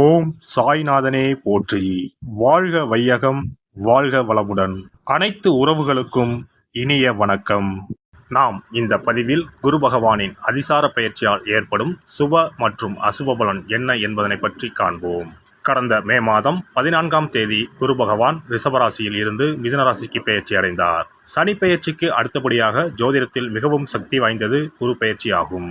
ஓம் சாய்நாதனே போற்றி. வாழ்க வையகம் வாழ்க வளமுடன். அனைத்து உறவுகளுக்கும் இனிய வணக்கம். நாம் இந்த பதிவில் குரு பகவானின் அதிசார பயிற்சியால் ஏற்படும் சுப மற்றும் அசுப பலன் என்ன என்பதனை பற்றி காண்போம். கடந்த மே மாதம் பதினான்காம் தேதி குரு பகவான் ரிஷபராசியில் இருந்து மிதனராசிக்கு பயிற்சி பெயர்ச்சி அடைந்தார். சனி பெயர்ச்சிக்கு அடுத்தபடியாக ஜோதிடத்தில் மிகவும் சக்தி வாய்ந்தது குரு பயிற்சி ஆகும்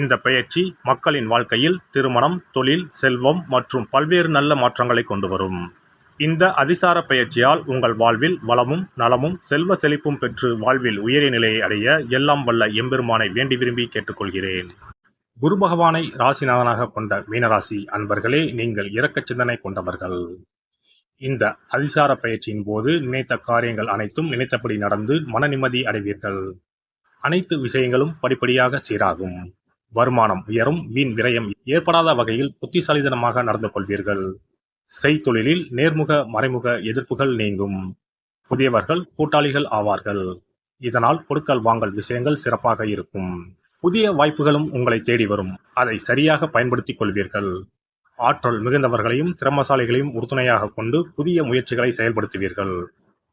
இந்த பயிற்சி மக்களின் வாழ்க்கையில் திருமணம் தொழில் செல்வம் மற்றும் பல்வேறு நல்ல மாற்றங்களை கொண்டு வரும். இந்த அதிசார பயிற்சியால் உங்கள் வாழ்வில் வளமும் நலமும் செல்வ செழிப்பும் பெற்று வாழ்வில் உயரிய நிலையை அடைய எல்லாம் வல்ல எம்பெருமானை வேண்டி விரும்பி கேட்டுக்கொள்கிறேன். குரு பகவானை ராசிநாதனாக கொண்ட மீனராசி அன்பர்களே நீங்கள் இரக்க சிந்தனை கொண்டவர்கள். இந்த அதிசார பயிற்சியின் போது நினைத்த காரியங்கள் அனைத்தும் நினைத்தபடி நடந்து மன நிம்மதி அடைவீர்கள். அனைத்து விஷயங்களும் படிப்படியாக சீராகும். வருமானம் உயரும் வீண் விரயம் ஏற்படாத வகையில் புத்திசாலிதனமாக நடந்து கொள்வீர்கள். செய்தொழிலில் நேர்முக மறைமுக எதிர்ப்புகள் நீங்கும். புதியவர்கள் கூட்டாளிகள் ஆவார்கள். இதனால் கொடுக்கல் வாங்கல் விஷயங்கள் சிறப்பாக இருக்கும். புதிய வாய்ப்புகளும் உங்களை தேடி வரும். அதை சரியாக பயன்படுத்திக் கொள்வீர்கள். ஆற்றல் மிகுந்தவர்களையும் திறமசாலிகளையும் உறுதுணையாக கொண்டு புதிய முயற்சிகளை செயல்படுத்துவீர்கள்.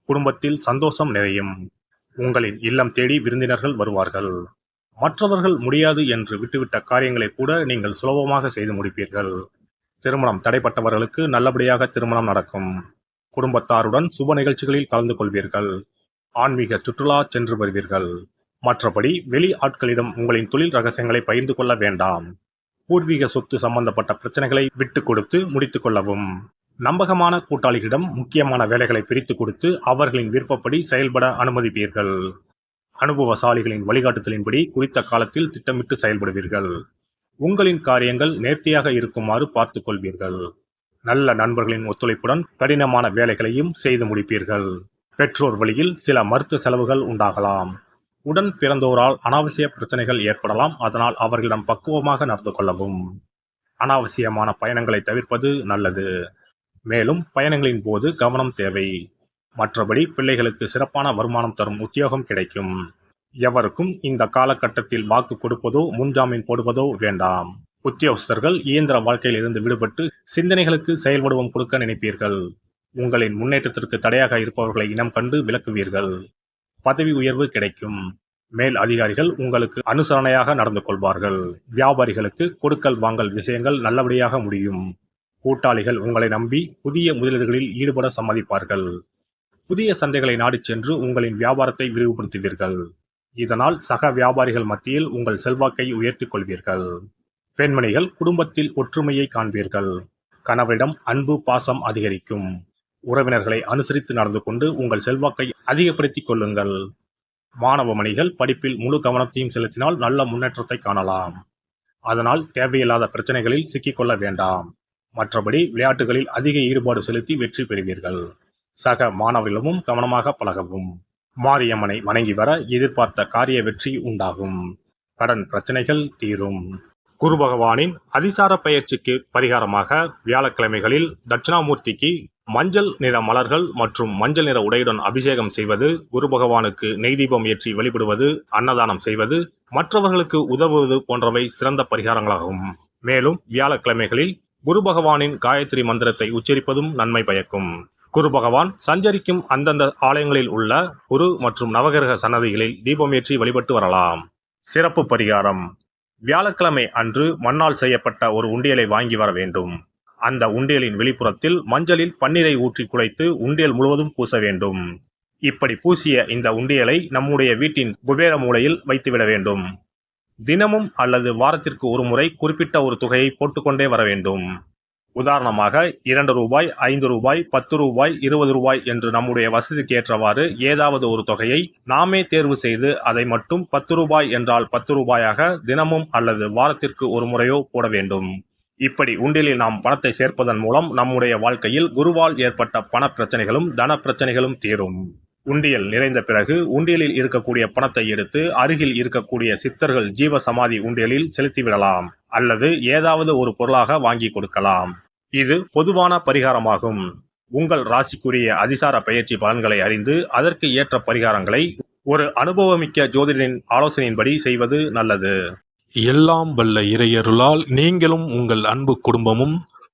குடும்பத்தில் சந்தோஷம் நிறையும். உங்களின் இல்லம் தேடி விருந்தினர்கள் வருவார்கள். மற்றவர்கள் முடியாது என்று விட்டுவிட்ட காரியங்களை கூட நீங்கள் சுலபமாக செய்து முடிப்பீர்கள். திருமணம் தடைப்பட்டவர்களுக்கு நல்லபடியாக திருமணம் நடக்கும். குடும்பத்தாருடன் சுப நிகழ்ச்சிகளில் கலந்து கொள்வீர்கள். ஆன்மீக சுற்றுலா சென்று வருவீர்கள். மற்றபடி வெளி ஆட்களிடம் உங்களின் தொழில் ரகசியங்களை பகிர்ந்து கொள்ள வேண்டாம். பூர்வீக சொத்து சம்பந்தப்பட்ட பிரச்சனைகளை விட்டு கொடுத்து முடித்து கொள்ளவும். நம்பகமான கூட்டாளிகளிடம் முக்கியமான வேலைகளை பிரித்து கொடுத்து அவர்களின் விருப்பப்படி செயல்பட அனுமதிப்பீர்கள். அனுபவசாலிகளின் வழிகாட்டுதலின்படி குறித்த காலத்தில் திட்டமிட்டு செயல்படுவீர்கள். உங்களின் காரியங்கள் நேர்த்தியாக இருக்குமாறு பார்த்து கொள்வீர்கள். நல்ல நண்பர்களின் ஒத்துழைப்புடன் கடினமான வேலைகளையும் செய்து முடிப்பீர்கள். பெற்றோர் வழியில் சில மருத்துவ செலவுகள் உண்டாகலாம். உடன் பிறந்தோரால் அனாவசிய பிரச்சனைகள் ஏற்படலாம். அதனால் அவர்களிடம் பக்குவமாக நடந்து கொள்ளவும். அனாவசியமான பயணங்களை தவிர்ப்பது நல்லது. மேலும் பயணங்களின் போது கவனம் தேவை. மற்றபடி பிள்ளைகளுக்கு சிறப்பான வருமானம் தரும் உத்தியோகம் கிடைக்கும். எவருக்கும் இந்த காலகட்டத்தில் வாக்கு கொடுப்பதோ முன்ஜாமீன் போடுவதோ வேண்டாம். உத்தியோகஸ்தர்கள் இயந்திர வாழ்க்கையில் இருந்து விடுபட்டு சிந்தனைகளுக்கு செயல்படுவம் கொடுக்க நினைப்பீர்கள். உங்களின் முன்னேற்றத்திற்கு தடையாக இருப்பவர்களை இனம் கண்டு விளக்குவீர்கள். பதவி உயர்வு கிடைக்கும். மேல் அதிகாரிகள் உங்களுக்கு அனுசரணையாக நடந்து கொள்வார்கள். வியாபாரிகளுக்கு கொடுக்கல் வாங்கல் விஷயங்கள் நல்லபடியாக முடியும். கூட்டாளிகள் உங்களை நம்பி புதிய முதலீடுகளில் ஈடுபட சம்மதிப்பார்கள். புதிய சந்தைகளை நாடிச் சென்று உங்களின் வியாபாரத்தை விரிவுபடுத்துவீர்கள். இதனால் சக வியாபாரிகள் மத்தியில் உங்கள் செல்வாக்கை உயர்த்திக் கொள்வீர்கள். பெண்மணிகள் குடும்பத்தில் ஒற்றுமையை காண்பீர்கள். கணவரிடம் அன்பு பாசம் அதிகரிக்கும். உறவினர்களை அனுசரித்து நடந்து கொண்டு உங்கள் செல்வாக்கை அதிகப்படுத்திக் கொள்ளுங்கள். மாணவ மணிகள் படிப்பில் முழு கவனத்தையும் செலுத்தினால் நல்ல முன்னேற்றத்தை காணலாம். அதனால் தேவையில்லாத பிரச்சனைகளில் சிக்கிக்கொள்ள வேண்டாம். மற்றபடி விளையாட்டுகளில் அதிக ஈடுபாடு செலுத்தி வெற்றி பெறுவீர்கள். சக மாணவர்களும் கவனமாக பழகவும். மாரியம்மனை வணங்கி வர எதிர்பார்த்த காரிய வெற்றி உண்டாகும். கடன் பிரச்சனைகள் தீரும். குரு பகவானின் அதிசார பயிற்சிக்கு பரிகாரமாக வியாழக்கிழமைகளில் தட்சிணாமூர்த்திக்கு மஞ்சள் நிற மலர்கள் மற்றும் மஞ்சள் நிற உடையுடன் அபிஷேகம் செய்வது குரு பகவானுக்கு நெய் தீபம் ஏற்றி வழிபடுவது அன்னதானம் செய்வது மற்றவர்களுக்கு உதவுவது போன்றவை சிறந்த பரிகாரங்களாகும். மேலும் வியாழக்கிழமைகளில் குரு பகவானின் காயத்ரி மந்திரத்தை உச்சரிப்பதும் நன்மை பயக்கும். குரு பகவான் சஞ்சரிக்கும் அந்தந்த ஆலயங்களில் உள்ள குரு மற்றும் நவகிரக சன்னதிகளில் தீபமேற்றி வழிபட்டு வரலாம். சிறப்பு பரிகாரம். வியாழக்கிழமை அன்று மண்ணால் செய்யப்பட்ட ஒரு உண்டியலை வாங்கி வர வேண்டும். அந்த உண்டியலின் வெளிப்புறத்தில் மஞ்சளில் பன்னீரை ஊற்றி குழைத்து உண்டியல் முழுவதும் பூச வேண்டும். இப்படி பூசிய இந்த உண்டியலை நம்முடைய வீட்டின் குபேர மூலையில் வைத்துவிட வேண்டும். தினமும் அல்லது வாரத்திற்கு ஒரு முறை குறிப்பிட்ட ஒரு தொகையை போட்டுக்கொண்டே வர வேண்டும். உதாரணமாக இரண்டு ரூபாய் ஐந்து ரூபாய் பத்து ரூபாய் இருபது ரூபாய் என்று நம்முடைய வசதிக்கு ஏற்றவாறு ஏதாவது ஒரு தொகையை நாமே தேர்வு செய்து அதை மட்டும் பத்து ரூபாய் என்றால் பத்து ரூபாயாக தினமும் அல்லது வாரத்திற்கு ஒரு முறையோ போட வேண்டும். இப்படி உண்டிலில் நாம் பணத்தை சேர்ப்பதன் மூலம் நம்முடைய வாழ்க்கையில் குருவால் ஏற்பட்ட பண பிரச்சனைகளும் தன பிரச்சனைகளும் தீரும். உண்டியல் நிறைந்த பிறகு உண்டியலில் இருக்கக்கூடிய பணத்தை எடுத்து அருகில் இருக்கக்கூடிய சித்தர்கள் ஜீவ சமாதி உண்டியலில் செலுத்திவிடலாம் அல்லது ஏதாவது ஒரு பொருளாக வாங்கி கொடுக்கலாம். இது பொதுவான பரிகாரமாகும். உங்கள் ராசிக்குரிய அதிசார பயிற்சி பலன்களை அறிந்து அதற்கு ஏற்ற பரிகாரங்களை ஒரு அனுபவமிக்க ஜோதிடரின் ஆலோசனையின்படி செய்வது நல்லது. எல்லாம் வல்ல இறையருளால் நீங்களும் உங்கள் அன்பு குடும்பமும்